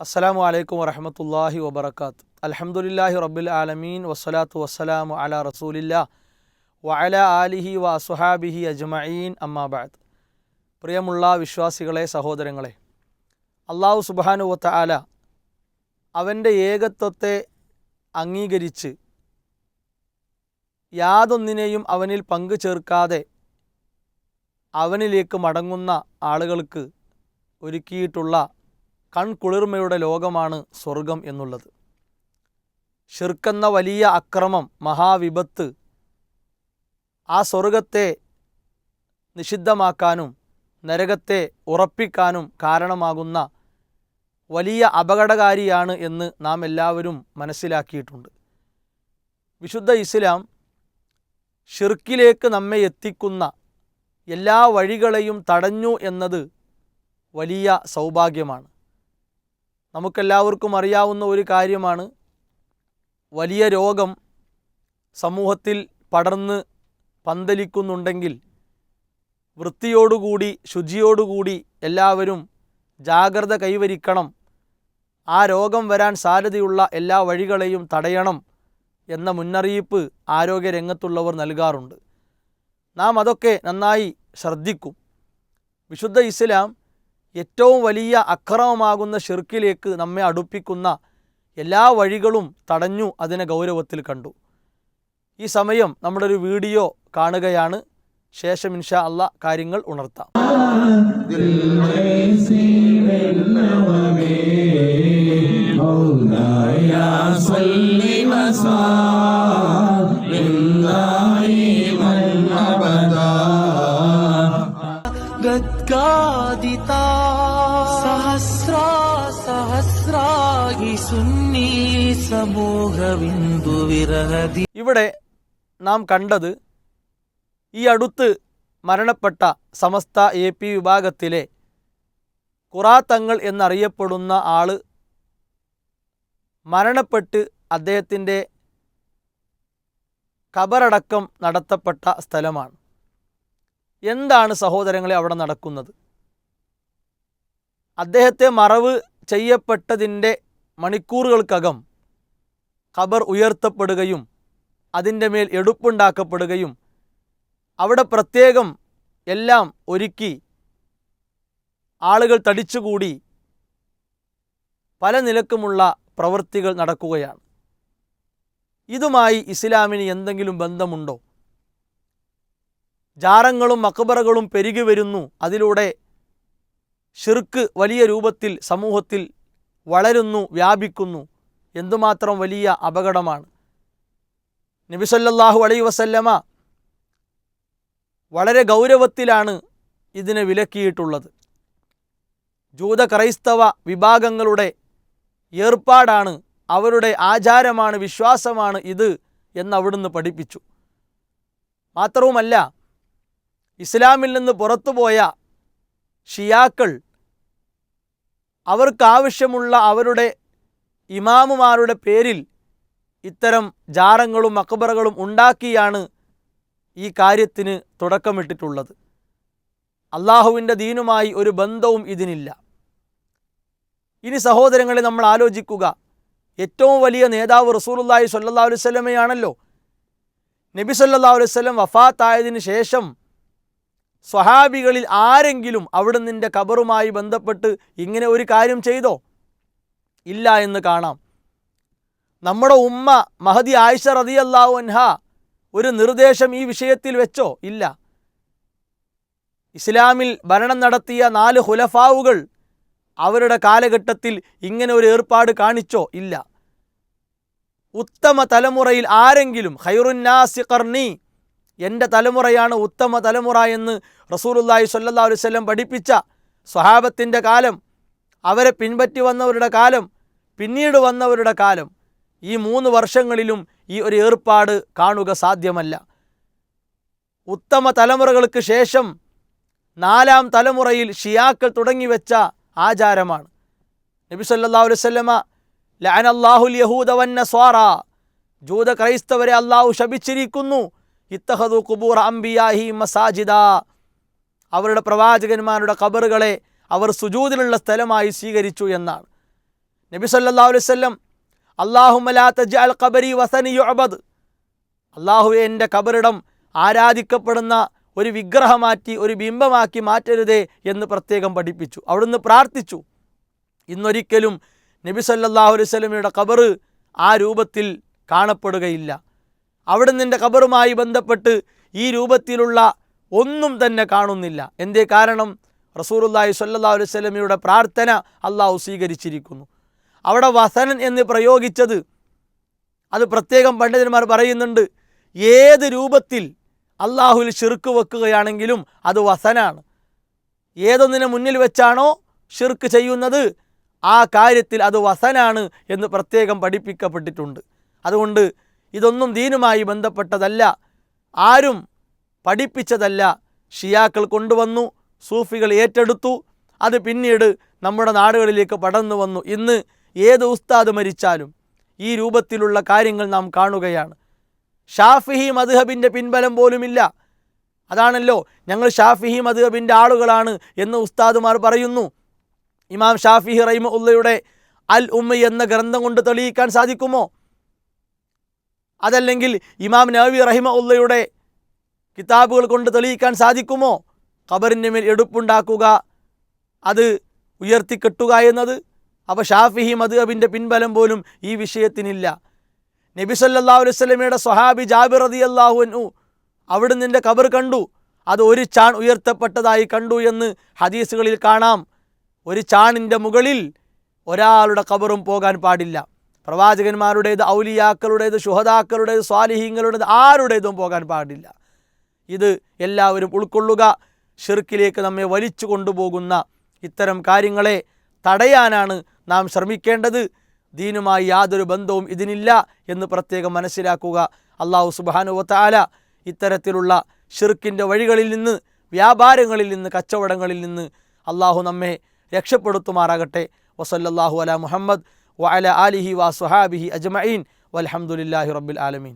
അസ്സലാമു അലൈക്കും വറഹമത്തല്ലാഹി വബർക്കാത്ത് അലഹമുല്ലാഹി റബ്ബിൽ ആലമീൻ. വസ്സലാത്തു വസ്സലാമു അല റസൂലില്ല വഅല ആലിഹി വ അസുഹാബിഹി അജ്മഈൻ. അമ്മാബാദ് പ്രിയമുള്ള വിശ്വാസികളെ സഹോദരങ്ങളെ അള്ളാഹു സുബാനുവത്ത ആല അവന്റെ ഏകത്വത്തെ അംഗീകരിച്ച് യാതൊന്നിനെയും അവനിൽ പങ്കു ചേർക്കാതെ അവനിലേക്ക് മടങ്ങുന്ന ആളുകൾക്ക് ഒരുക്കിയിട്ടുള്ള കൺകുളിർമയുടെ ലോകമാണ് സ്വർഗം എന്നുള്ളത്. ഷിർക്കെന്ന വലിയ അക്രമം മഹാവിപത്ത് ആ സ്വർഗത്തെ നിഷിദ്ധമാക്കാനും നരകത്തെ ഉറപ്പിക്കാനും കാരണമാകുന്ന വലിയ അപകടകാരിയാണ് എന്ന് നാം എല്ലാവരും മനസ്സിലാക്കിയിട്ടുണ്ട്. വിശുദ്ധ ഇസ്ലാം ഷിർക്കിലേക്ക് നമ്മെ എത്തിക്കുന്ന എല്ലാ വഴികളെയും തടഞ്ഞു എന്നത് വലിയ സൗഭാഗ്യമാണ്. നമുക്കെല്ലാവർക്കും അറിയാവുന്ന ഒരു കാര്യമാണ്. വലിയ രോഗം സമൂഹത്തിൽ പടർന്ന് പന്തലിക്കുന്നുണ്ടെങ്കിൽ വൃത്തിയോടുകൂടി ശുചിയോടുകൂടി എല്ലാവരും ജാഗ്രത കൈവരിക്കണം. ആ രോഗം വരാൻ സാധ്യതയുള്ള എല്ലാ വഴികളെയും തടയണം എന്ന മുന്നറിയിപ്പ് ആരോഗ്യരംഗത്തുള്ളവർ നൽകാറുണ്ട്. നാം അതൊക്കെ നന്നായി ശ്രദ്ധിക്കും. വിശുദ്ധ ഇസ്ലാം ഏറ്റവും വലിയ അക്രമമാകുന്ന ഷിർക്കിലേക്ക് നമ്മെ അടുപ്പിക്കുന്ന എല്ലാ വഴികളും തടഞ്ഞു അതിനെ ഗൗരവത്തിൽ കണ്ടു ഈ സമയം നമ്മുടെ ഒരു വീഡിയോ കാണുകയാണ് ശേഷം ഇൻഷാ അല്ല കാര്യങ്ങൾ ഉണർത്താം مولاي صل وسلم ഇവിടെ നാം കണ്ടത് ഈ അടുത്ത് മരണപ്പെട്ട സമസ്ത എ പി വിഭാഗത്തിലെ കുറാത്തങ്ങൾ എന്നറിയപ്പെടുന്ന ആൾ മരണപ്പെട്ട് അദ്ദേഹത്തിന്റെ ഖബറടക്കം നടത്തപ്പെട്ട സ്ഥലമാണ്. എന്താണ് സഹോദരങ്ങളെ അവിടെ നടക്കുന്നത്? അദ്ദേഹത്തെ മറവ് ചെയ്യപ്പെട്ടതിന്റെ മണിക്കൂറുകൾക്കകം ഖബർ ഉയർത്തപ്പെടുകയും അതിന്റെ മേൽ എടുപ്പുണ്ടാക്കപ്പെടുകയും അവിടെ പ്രത്യേകം എല്ലാം ഒരുക്കി ആളുകൾ തടിച്ചുകൂടി പല നിലക്കുമുള്ള പ്രവൃത്തികൾ നടക്കുകയാണ്. ഇതുമായി ഇസ്ലാമിന് എന്തെങ്കിലും ബന്ധമുണ്ടോ? ജാറങ്ങളും മക്ബറകളും പെരുകി വരുന്നു. അതിലൂടെ ഷിർക്ക് വലിയ രൂപത്തിൽ സമൂഹത്തിൽ വളരുന്നു വ്യാപിക്കുന്നു. എന്തുമാത്രം വലിയ അപകടമാണ്. നബിസല്ലാഹു അലൈ വസല്ലമ വളരെ ഗൗരവത്തിലാണ് ഇതിനെ വിലക്കിയിട്ടുള്ളത്. ജൂത ക്രൈസ്തവ വിഭാഗങ്ങളുടെ ഏർപ്പാടാണ് അവരുടെ ആചാരമാണ് വിശ്വാസമാണ് ഇത് എന്ന് അവിടുന്ന് പഠിപ്പിച്ചു. മാത്രവുമല്ല ഇസ്ലാമിൽ നിന്ന് പുറത്തുപോയ ഷിയാക്കൾ അവർക്കാവശ്യമുള്ള അവരുടെ ഇമാമുമാരുടെ പേരിൽ ഇത്തരം ജാറങ്ങളും അക്ബറകളും ഉണ്ടാക്കിയാണ് ഈ കാര്യത്തിന് തുടക്കമിട്ടിട്ടുള്ളത്. അള്ളാഹുവിന്റെ ദീനുമായി ഒരു ബന്ധവും ഇതിനില്ല. ഇനി സഹോദരങ്ങളെ നമ്മൾ ആലോചിക്കുക. ഏറ്റവും വലിയ നേതാവ് റസൂലുല്ലാഹി സ്വല്ലല്ലാഹു അലൈഹി വസല്ലമയാണല്ലോ. നബി സല്ലാ അലൈഹി വസല്ലം വഫാത്തായതിനു ശേഷം സ്വഹാബികളിൽ ആരെങ്കിലും അവിടെ നിന്റെ കബറുമായി ബന്ധപ്പെട്ട് ഇങ്ങനെ ഒരു കാര്യം ചെയ്തോ? ഇല്ല എന്ന് കാണാം. നമ്മുടെ ഉമ്മ മഹദി ആയിഷ റതിയല്ലാഹു അൻഹ ഒരു നിർദ്ദേശം ഈ വിഷയത്തിൽ വെച്ചോ? ഇല്ല. ഇസ്ലാമിൽ ഭരണം നടത്തിയ നാല് ഹുലഫാവുകൾ അവരുടെ കാലഘട്ടത്തിൽ ഇങ്ങനെ ഒരു ഏർപ്പാട് കാണിച്ചോ? ഇല്ല. ഉത്തമ തലമുറയിൽ ആരെങ്കിലും ഖൈറുന്നാസി കർണി എന്റെ തലമുറയാണ് ഉത്തമ തലമുറ എന്ന് റസൂലുല്ലാഹി സ്വല്ലല്ലാഹു അലൈഹി വസല്ലം പഠിപ്പിച്ച സ്വഹാബത്തിന്റെ കാലം അവരെ പിൻപറ്റി വന്നവരുടെ കാലം പിന്നീട് വന്നവരുടെ കാലം. ഈ മൂന്ന് വർഷങ്ങളിലും ഈ ഒരു ഏർപ്പാട് കാണുക സാധ്യമല്ല. ഉത്തമ തലമുറകൾക്ക് ശേഷം നാലാം തലമുറയിൽ ഷിയാക്കൾ തുടങ്ങിവെച്ച ആചാരമാണ്. നബി സല്ലാ അലൈഹി വസല്ലമ അള്ളാഹുൽ യഹൂദ വന്നസ്വാറ ജൂത ക്രൈസ്തവരെ അള്ളാഹു ശപിച്ചിരിക്കുന്നു. ഇത്തഹദു കുബൂർ അംബിയാഹി മസാജിദ. അവരുടെ പ്രവാചകന്മാരുടെ ഖബറുകളെ അവർ സുജൂദിലുള്ള സ്ഥലമായി സ്വീകരിച്ചു എന്നാണ്. നബി സല്ലാ അലൈവല്ലം അള്ളാഹുമലാ തജ് ഖബരി വസനി യുഅബദ്. അള്ളാഹു എന്റെ കബറിടം ആരാധിക്കപ്പെടുന്ന ഒരു വിഗ്രഹമാക്കി ഒരു ബിംബമാക്കി മാറ്റരുതേ എന്ന് പ്രത്യേകം പഠിപ്പിച്ചു. അവിടുന്ന് പ്രാർത്ഥിച്ചു. ഇന്നൊരിക്കലും നബി സല്ലാഹു അലൈഹി സ്വലമിയുടെ കബറ് ആ രൂപത്തിൽ കാണപ്പെടുകയില്ല. അവിടെ നിന്റെ കബറുമായി ബന്ധപ്പെട്ട് ഈ രൂപത്തിലുള്ള ഒന്നും തന്നെ കാണുന്നില്ല. എന്തേ കാരണം? റസൂറുല്ലാഹി സ്വല്ലല്ലാഹു അലൈഹി സ്വലമിയുടെ പ്രാർത്ഥന അള്ളാഹു സ്വീകരിച്ചിരിക്കുന്നു. അവിടെ വസനൻ എന്ന് പ്രയോഗിച്ചത് അത് പ്രത്യേകം പണ്ഡിതന്മാർ പറയുന്നുണ്ട് ഏത് രൂപത്തിൽ അള്ളാഹുവിൽ ഷിർക്ക് വെക്കുകയാണെങ്കിലും അത് വസനാണ്. ഏതൊന്നിനെ മുന്നിൽ വെച്ചാണോ ഷിർക്ക് ചെയ്യുന്നത് ആ കാര്യത്തിൽ അത് വസനാണ് എന്ന് പ്രത്യേകം പഠിപ്പിക്കപ്പെട്ടിട്ടുണ്ട്. അതുകൊണ്ട് ഇതൊന്നും ദീനുമായി ബന്ധപ്പെട്ടതല്ല ആരും പഠിപ്പിച്ചതല്ല ഷിയാക്കൾ കൊണ്ടുവന്നു സൂഫികൾ ഏറ്റെടുത്തു. അത് പിന്നീട് നമ്മുടെ നാടുകളിലേക്ക് പടർന്നു വന്നു. ഇന്ന് ഏത് ഉസ്താദ് മരിച്ചാലും ഈ രൂപത്തിലുള്ള കാര്യങ്ങൾ നാം കാണുകയാണ്. ഷാഫിഹി മധുഹബിന്റെ പിൻബലം പോലുമില്ല. അതാണല്ലോ ഞങ്ങൾ ഷാഫിഹി മധുഹബിന്റെ ആളുകളാണ് എന്ന് ഉസ്താദുമാർ പറയുന്നു. ഇമാം ഷാഫിഹി റൈമ ഉള്ളയുടെ അൽ ഉമ്മ എന്ന ഗ്രന്ഥം കൊണ്ട് തെളിയിക്കാൻ സാധിക്കുമോ? അതല്ലെങ്കിൽ ഇമാം നവി റഹിമ ഉള്ളയുടെ കിതാബുകൾ കൊണ്ട് തെളിയിക്കാൻ സാധിക്കുമോ? ഖബറിന്റെ മേൽ എടുപ്പുണ്ടാക്കുക. അത് ഉയർത്തിക്കെട്ടുക എന്നത് അപ്പോൾ ഷാഫിഹി മധുഹബിന്റെ പിൻബലം പോലും ഈ വിഷയത്തിനില്ല. നബി സല്ലല്ലാഹു അലൈഹി വസല്ലമയുടെ സ്വഹാബി ജാബിർ റളിയല്ലാഹു അൻഹു അവിടെ നിന്റെ കബർ കണ്ടു. അത് ഒരു ചാൺ ഉയർത്തപ്പെട്ടതായി കണ്ടു എന്ന് ഹദീസുകളിൽ കാണാം. ഒരു ചാണിന്റെ മുകളിൽ ഒരാളുടെ ഖബറും പോകാൻ പാടില്ല. പ്രവാചകന്മാരുടേത് ഔലിയാക്കളുടേത് ശുഹദാക്കളുടേത് സ്വാലിഹീങ്ങളുടേത് ആരുടേതും പോകാൻ പാടില്ല. ഇത് എല്ലാവരും ഉൾക്കൊള്ളുക ഷിർക്കിലേക്ക് നമ്മെ വലിച്ചു കൊണ്ടുപോകുന്ന ഇത്തരം കാര്യങ്ങളെ തടയാനാണ് നാം ശ്രമിക്കേണ്ടത്. ദീനുമായി യാതൊരു ബന്ധവും ഇതിനില്ല എന്ന് പ്രത്യേകം മനസ്സിലാക്കുക. അള്ളാഹു സുബാനുവത്താല ഇത്തരത്തിലുള്ള ഷിർക്കിന്റെ വഴികളിൽ നിന്ന് വ്യാപാരങ്ങളിൽ നിന്ന് കച്ചവടങ്ങളിൽ നിന്ന് അള്ളാഹു നമ്മെ രക്ഷപ്പെടുത്തുമാറാകട്ടെ. വസല്ലാഹു അല മുഹമ്മദ് വഅല ആലിഹി വാ സുഹാബിഹി അജ്മഈൻ. വലഹമുല്ലാഹി റബ്ബിൽ ആലമീൻ.